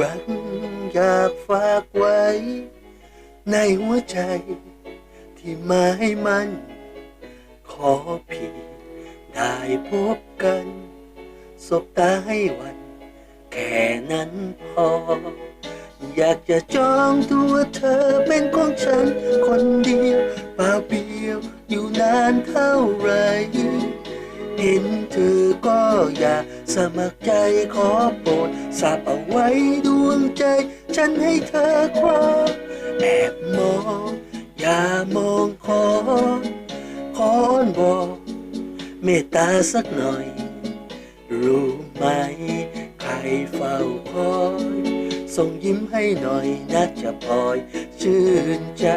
รัก อยากฝากไว้ ในหัวใจ ที่ไม่มัน ขอเพียงได้พบกัน สบตาให้วัน แค่นั้นพอ อยากจะจองตัวเธอเป็นของฉัน คนเดียวเปล่าเปลี่ยวอยู่นานเท่าไหร เห็นเธอก็อย่าสมัครใจขอโปรดสาบเอาไว้ดวงใจ ฉันให้เธอครอแอบมอง อย่ามองขอขอนบอกเมตตาสักหน่อย รู้ไหม ใครเฝ้าคอยส่งยิ้มให้หน่อยนักจะพลอยชื่นใจ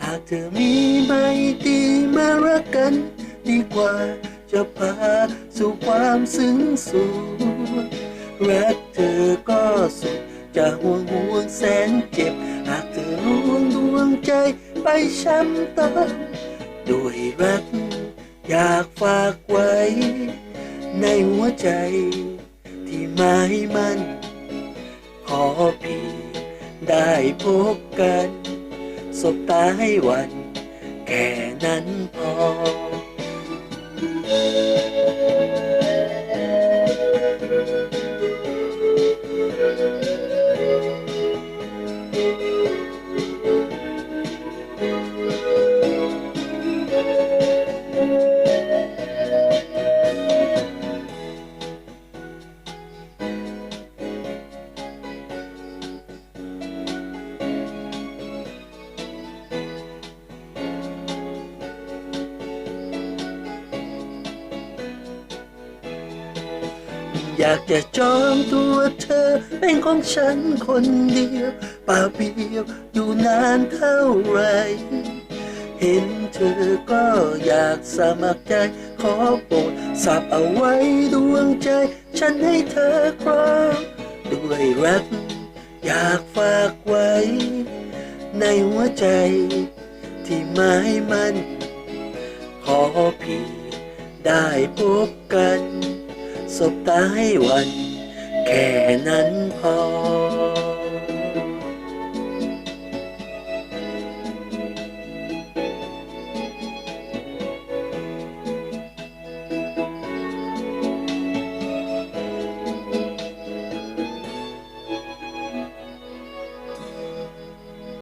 หากเธอมีไม่ดีมารักกัน ดีกว่า จะพาสู่ความซึ้งสูงรักเธอก็สุดจะห่วงห่วงแสนเจ็บ หากเธอร่วงดวงใจไปช้ำตาด้วยรัก อยากฝากไว้ ในหัวใจ ที่ไม่มันขอเพียงได้พบกัน สบตาให้วัน แค่นั้นพอ Thank you. อยากจะจองตัวเธอ เป็นของฉันคนเดียวเปล่าเปียวอยู่นานเท่าไหรเห็นเธอก็อยากสมัครใจ ขอโปรดสาบเอาไว้ดวงใจ ฉันให้เธอครองด้วยรัก อยากฝากไว้ ในหัวใจ ที่ไม่มัน ขอพียงได้พบกัน สบตาให้วัน แค่นั้นพอ